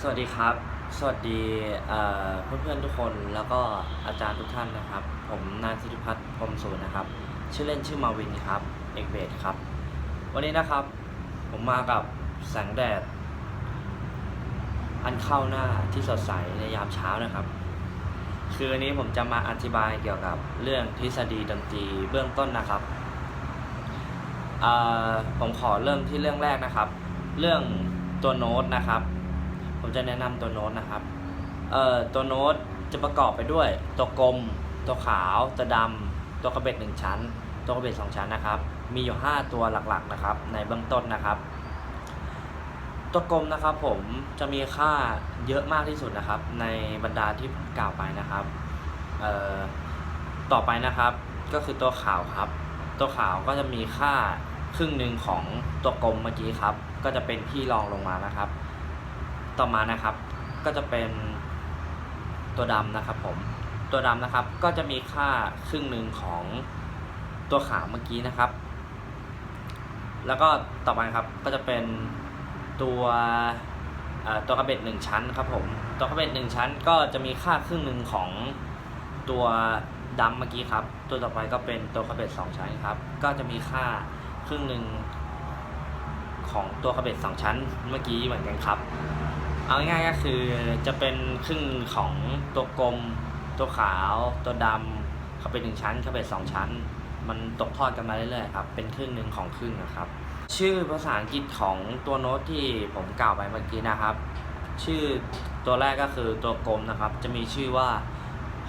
สวัสดีครับ สวัสดีเอ่อนเพื่อนทุกคนแล้วก็อาจารย์ทุกท่านนะครับ ผมนายสิทธิพัฒน์พรมสูนนะครับ ชื่อเล่นชื่อมาวินครับ เอกเบสครับ วันนี้นะครับ ผมมากับแสงแดด อันเข้าหน้าที่สดใสในยามเช้านะครับ คือวันนี้ผมจะมาอธิบายเกี่ยวกับเรื่องทฤษฎีดนตรีเบื้องต้นนะครับ ผมขอเริ่มที่เรื่องแรกนะครับ เรื่องตัวโน้ตนะครับ ผมจะแนะนำตัวโน้ตนะครับ เอ่อ ตัวโน้ตจะประกอบไปด้วย ตัวกลม ตัวขาว ตัวดำ ตัวกระเบ็ดหนึ่งชั้น ตัวกระเบ็ดสองชั้นนะครับ มีอยู่ 5 ตัวหลักๆนะครับ ในเบื้องต้นนะครับ ตัวกลมนะครับผมจะมีค่าเยอะมากที่สุดนะครับ ในบรรดาที่กล่าวไปนะครับ เอ่อ ต่อไปนะครับ ก็คือตัวขาวครับ ตัวขาวก็จะมีค่าครึ่งหนึ่งของตัวกลมเมื่อกี้ครับ ก็จะเป็นที่รองลงมานะครับ ต่อมานะครับ ก็จะเป็นตัวดำนะครับผม ตัวดำนะครับก็จะมีค่าครึ่งหนึ่งของตัวขาวเมื่อกี้นะครับ แล้วก็ต่อไปครับก็จะเป็นตัวตัวกระเบ็ดหนึ่งชั้นครับผม ตัวกระเบ็ดหนึ่งชั้นก็จะมีค่าครึ่งหนึ่งของตัวดำเมื่อกี้ครับ ตัวต่อไปก็เป็นตัวกระเบ็ดสองชั้นครับ ก็จะมีค่าครึ่งหนึ่งของตัวกระเบ็ดสองชั้นเมื่อกี้เหมือนกันครับ เอาง่ายๆก็คือจะเป็นครึ่งของตัวกลม ตัวขาว ตัวดำเขาเป็นหนึ่งชั้นเขาเป็นสองชั้น มันตกทอดกันมาเรื่อยๆครับเป็นครึ่งหนึ่งของครึ่งนะครับ ชื่อภาษาอังกฤษของตัวโน้ตที่ผมกล่าวไปเมื่อกี้นะครับ ชื่อตัวแรกก็คือตัวกลมนะครับ จะมีชื่อว่า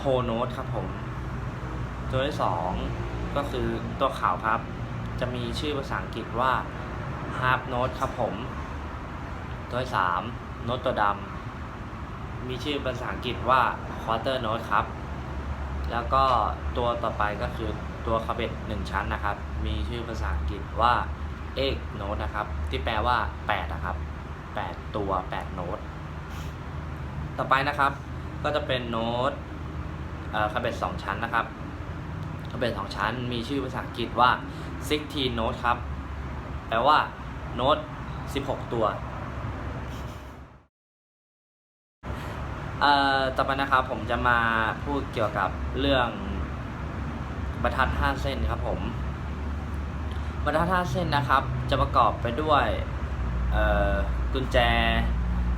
whole note ครับผม ตัวที่สองก็คือตัวขาวครับ จะมีชื่อภาษาอังกฤษว่า half note ครับผม ตัวที่สาม โน้ตตัวดำมีชื่อภาษาอังกฤษว่า quarter note ครับ แล้วก็ตัวต่อไปก็คือตัวคาเบ็ดหนึ่งชั้นนะครับ มีชื่อภาษาอังกฤษว่า eight note นะครับ ที่แปลว่าแปดนะครับแปดตัวแปดโน้ต ต่อไปนะครับ ก็จะเป็นโน้ตคาเบ็ดสองชั้นนะครับคาเบ็ดสองชั้น มีชื่อภาษาอังกฤษว่า sixteen note ครับ แปลว่าโน้ต16 ตัว เอ่อต่อไปนะครับผมจะมาพูดเกี่ยวกับเรื่องบรรทัด 5 เส้นครับผม บรรทัด 5 เส้นนะครับ จะประกอบไปด้วยเอ่อกุญแจ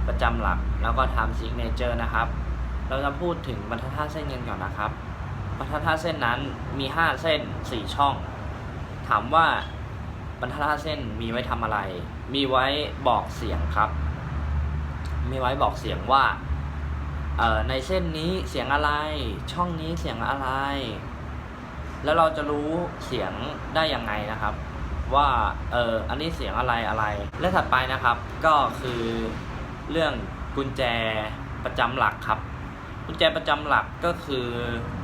ประจำหลัก แล้วก็ time signature นะครับ เราจะพูดถึงบรรทัด 5 เส้นกันก่อนนะครับ บรรทัด 5 เส้นนั้นมี 5 เส้น 4 ช่อง ถามว่าบรรทัดห้าเส้นมีไว้ทำอะไร มีไว้บอกเสียงครับ มีไว้บอกเสียงว่า เอ่อในเส้นนี้เสียงอะไร ช่องนี้เสียงอะไร แล้วเราจะรู้เสียงได้ยังไงนะครับ ว่าเอออันนี้เสียงอะไรอะไร และถัดไปนะครับก็คือเรื่องกุญแจประจำหลักครับ กุญแจประจำหลักก็คือ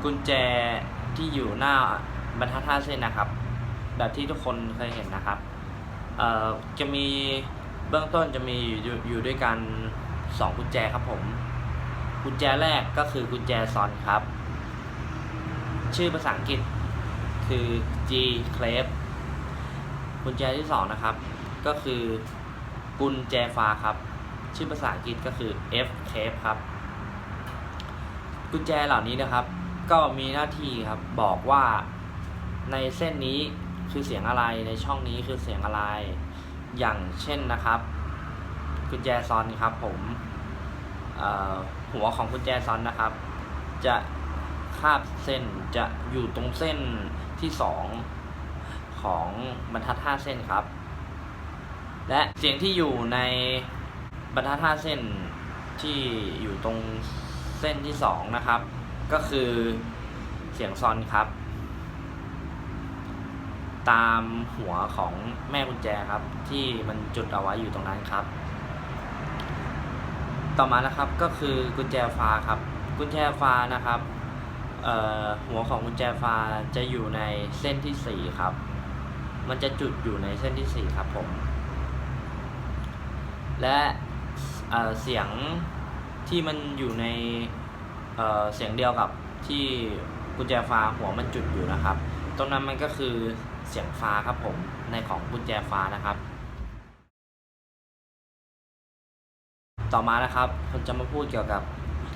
กุญแจที่อยู่หน้าบรรทัดห้าเส้นนะครับ แบบที่ทุกคนเคยเห็นนะครับเอ่อจะมีเบื้องต้นจะมีอยู่อยู่ด้วยกันสองกุญแจครับผม กุญแจแรกก็คือกุญแจซอนครับ ชื่อภาษาอังกฤษคือ G clave กุญแจที่สองนะครับ ก็คือกุญแจฟ้าครับ ชื่อภาษาอังกฤษก็คือ F clave ครับ กุญแจเหล่านี้นะครับ ก็มีหน้าที่ครับบอกว่าในเส้นนี้คือเสียงอะไรในช่องนี้คือเสียงอะไร อย่างเช่นนะครับ กุญแจซอนครับผม หัวของกุญแจซอนนะครับ จะคาบเส้นจะอยู่ตรงเส้นที่สองของบรรทัดห้าเส้นครับ และเสียงที่อยู่ในบรรทัดห้าเส้นที่อยู่ตรงเส้นที่สองนะครับ ก็คือเสียงซอนครับ ตามหัวของแม่กุญแจครับ ที่มันจุดเอาไว้อยู่ตรงนั้นครับ ต่อมานะครับก็คือกุญแจฟ้าครับ กุญแจฟ้านะครับหัวของกุญแจฟ้าจะอยู่ในเส้นที่สี่ครับ มันจะจุดอยู่ในเส้นที่สี่ครับผม และเเสียงที่มันอยู่ในเเสียงเดียวกับที่กุญแจฟ้าหัวมันจุดอยู่นะครับ ตรงนั้นมันก็คือเสียงฟ้าครับผมในของกุญแจฟ้านะครับ ต่อมานะครับผมจะมาพูดเกี่ยวกับ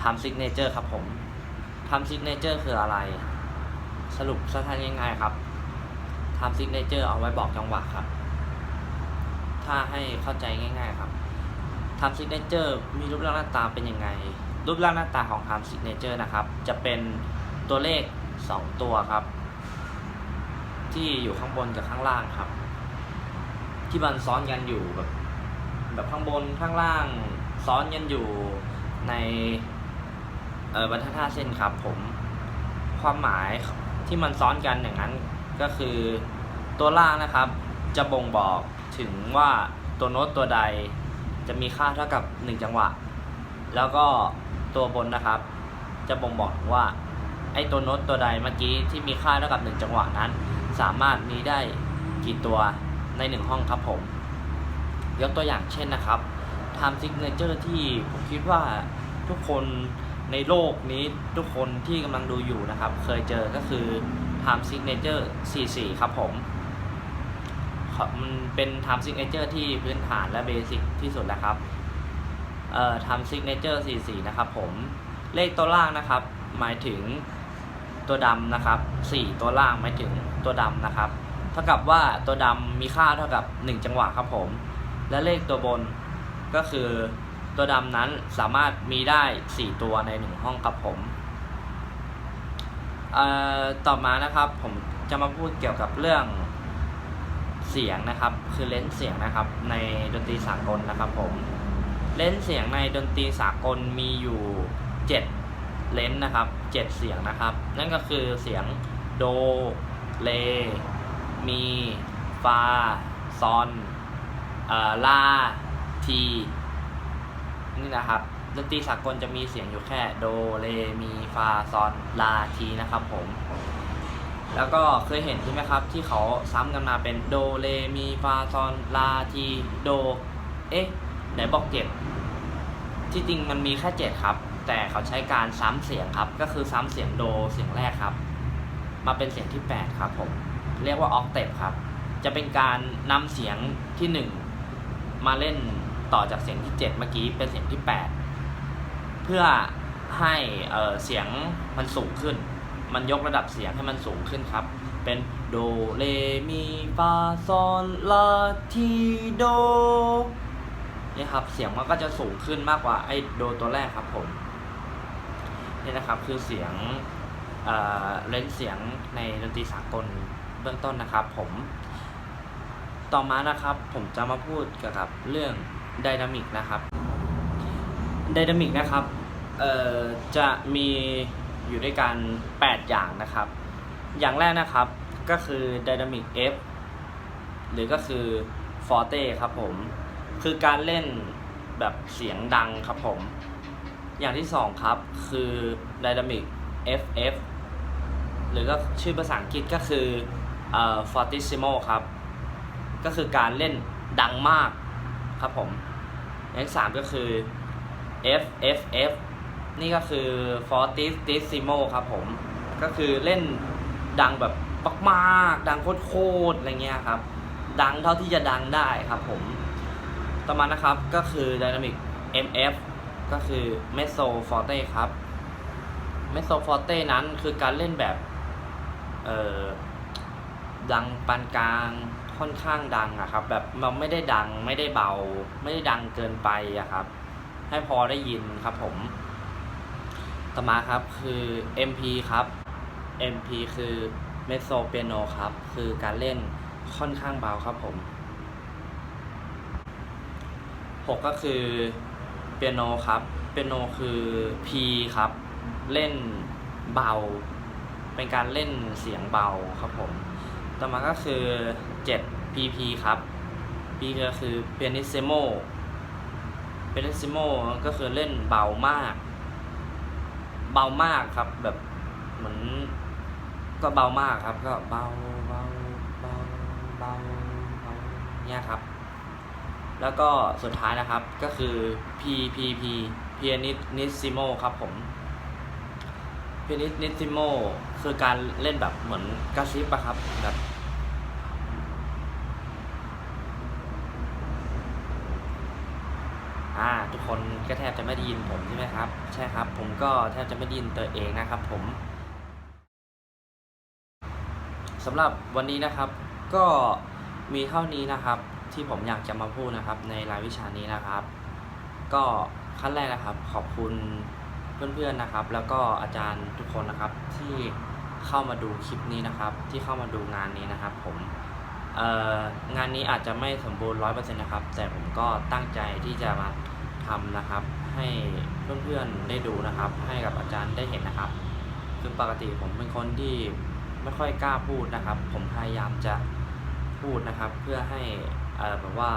time signature ครับผม time signature คืออะไร สรุปสั้นๆง่ายๆครับ time signature เอาไว้บอกจังหวะครับ ถ้าให้เข้าใจง่ายๆครับ time signature มีรูปร่างหน้าตาเป็นยังไง รูปร่างหน้าตาของ time signature นะครับ จะเป็นตัวเลข 2 ตัวครับ ที่อยู่ข้างบนกับข้างล่างครับ ที่มันซ้อนกันอยู่แบบแบบข้างบนข้างล่าง ซ้อนกันอยู่ในบรรทัดห้าเส้นครับผมความหมายที่มันซ้อนกันอย่างนั้นก็คือตัวล่างนะครับ จะบ่งบอกถึงว่าตัวโน้ตตัวใดจะมีค่าเท่ากับ 1 จังหวะ แล้วก็ตัวบนนะครับ จะบ่งบอกว่าไอ้ตัวโน้ตตัวใดเมื่อกี้ที่มีค่าเท่ากับ 1 จังหวะนั้น สามารถมีได้กี่ตัวใน 1 ห้องครับผม ยกตัวอย่างเช่นนะครับ time signature ที่ผมคิดว่าทุกคนในโลกนี้ทุกคนที่กำลังดูอยู่นะครับ เคยเจอก็คือ time signature 44 ครับผมครับมันเป็น time signature ที่พื้นฐานและเบสิกที่สุดแล้วครับเอ่อ time signature 44 นะครับผมเลขตัวล่างนะครับ หมายถึงตัวดำนะครับ 4 ตัวล่างหมายถึงตัวดำนะครับ เท่ากับว่าตัวดำมีค่าเท่ากับ 1 จังหวะครับผม และเลขตัวบน ก็คือตัวดำนั้นสามารถมีได้ 4 ตัวใน 1 ห้องครับผมเอ่อต่อมานะครับผมจะมาพูดเกี่ยวกับเรื่องเสียงนะครับ คือเลนส์เสียงนะครับ ในดนตรีสากลนะครับผมเลนส์เสียงในดนตรีสากลมีอยู่ 7 เลนส์นะครับ 7 เสียงนะครับ นั่นก็คือเสียงโด เลมี ฟา ซอน เอ่อ ลาีนี่นะครับดนตรีสากลจะมีเสียงอยู่แค่โดเลมีฟาซอนลาทีนะครับผม แล้วก็เคยเห็นใช่ไหมครับ ที่เขาซ้ำกันมาเป็นโดเลมีฟาซอนลาทีโด เอ๊ะไหนบอกเจ็ดที่จริงมันมีแค่เจ็ดครับ แต่เขาใช้การซ้ำเสียงครับ ก็คือซ้ำเสียงโดเสียงแรกครับ มาเป็นเสียงที่ 8 ครับผมเรียกว่าออกเตปครับ จะเป็นการนำเสียงที่ 1 มาเล่น ต่อจากเสียงที่ 7 เมื่อกี้เป็นเสียงที่ 8 เพื่อให้เอ่อเสียงมันสูงขึ้น มันยกระดับเสียงให้มันสูงขึ้นครับ เป็นโดเรมีฟาซอนลาทีโดนี่ครับเสียงมันก็จะสูงขึ้นมากกว่าไอ้โดตัวแรกครับผมนี่นะครับคือเสียงเอ่นเสียงในดนตรีสากลเบื้องต้นนะครับผม ต่อมานะครับผมจะมาพูดเกี่ยวกับเรื่อง ไดนามิกนะครับไดนามิกนะครับเอ่อจะมีอยู่ด้วยกัน 8 อย่างนะครับ อย่างแรกนะครับก็คือ Dynamic F หรือก็คือ Forte ครับผม คือการเล่นแบบเสียงดังครับผม อย่างที่สองครับคือ Dynamic FF หรือก็ชื่อภาษาอังกฤษก็คือเอ่อ Fortissimo ครับ ก็คือการเล่นดังมากครับผม อย่างที่สามก็คือ FFF นี่ก็คือ Fortissimo ครับผม ก็คือเล่นดังแบบมากๆดังโคตรๆอะไรเงี้ยครับ ดังเท่าที่จะดังได้ครับผม ต่อมานะครับก็คือ Dynamic MF ก็คือ Mezzo Forte ครับ Mezzo Forte นั้นคือการเล่นแบบ เอ่อ ดังปานกลาง ค่อนข้างดังอะครับ แบบมันไม่ได้ดังไม่ได้เบา ไม่ได้ดังเกินไปอะครับ ให้พอได้ยินครับผมต่อมาครับคือ MP ครับ MP คือ Mezzo Piano ครับ คือการเล่นค่อนข้างเบาครับผม 6 ก็คือเปียโนครับเปียโนคือ P ครับ เล่นเบา เป็นการเล่นเสียงเบาครับผม ต่อมาก็คือ 7 PP ครับ P ก็คือ pianissimo pianissimo ก็คือเล่นเบามาก เบามากครับแบบเหมือนก็เบามากครับ ก็เบาเบาเบาเบาเบาเนี่ยครับ แล้วก็สุดท้ายนะครับก็คือ P P P pianissimo ครับผม pianissimo คือการเล่นแบบเหมือนกระซิบอะครับแบบ อ่าทุกคนก็แทบจะไม่ได้ยินผมใช่ไหมครับ ใช่ครับ ผมก็แทบจะไม่ได้ยินตัวเองนะครับผมสำหรับวันนี้นะครับก็มีเท่านี้นะครับ ที่ผมอยากจะมาพูดนะครับ ในรายวิชานี้นะครับ ก็ขั้นแรกนะครับ ขอบคุณเพื่อนๆนะครับ แล้วก็อาจารย์ทุกคนนะครับที่เข้ามาดูคลิปนี้นะครับ ที่เข้ามาดูงานนี้นะครับ ผมงานนี้อาจจะไม่สมบูรณ์ร้อยเปอร์เซ็นต์นะครับ แต่ผมก็ตั้งใจที่จะมา ทำนะครับ ให้เพื่อนๆได้ดูนะครับ ให้กับอาจารย์ได้เห็นนะครับคือปกติผมเป็นคนที่ไม่ค่อยกล้าพูดนะครับ ผมพยายามจะพูดนะครับ เพื่อให้แบบว่า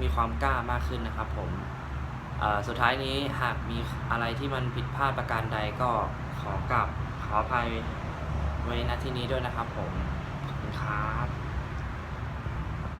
มีความกล้ามากขึ้นนะครับ ผมสุดท้ายนี้หากมีอะไรที่มันผิดพลาดประการใดก็ขอกลับขออภัยไว้ณที่นี้ด้วยนะครับ ผมขอบคุณครับ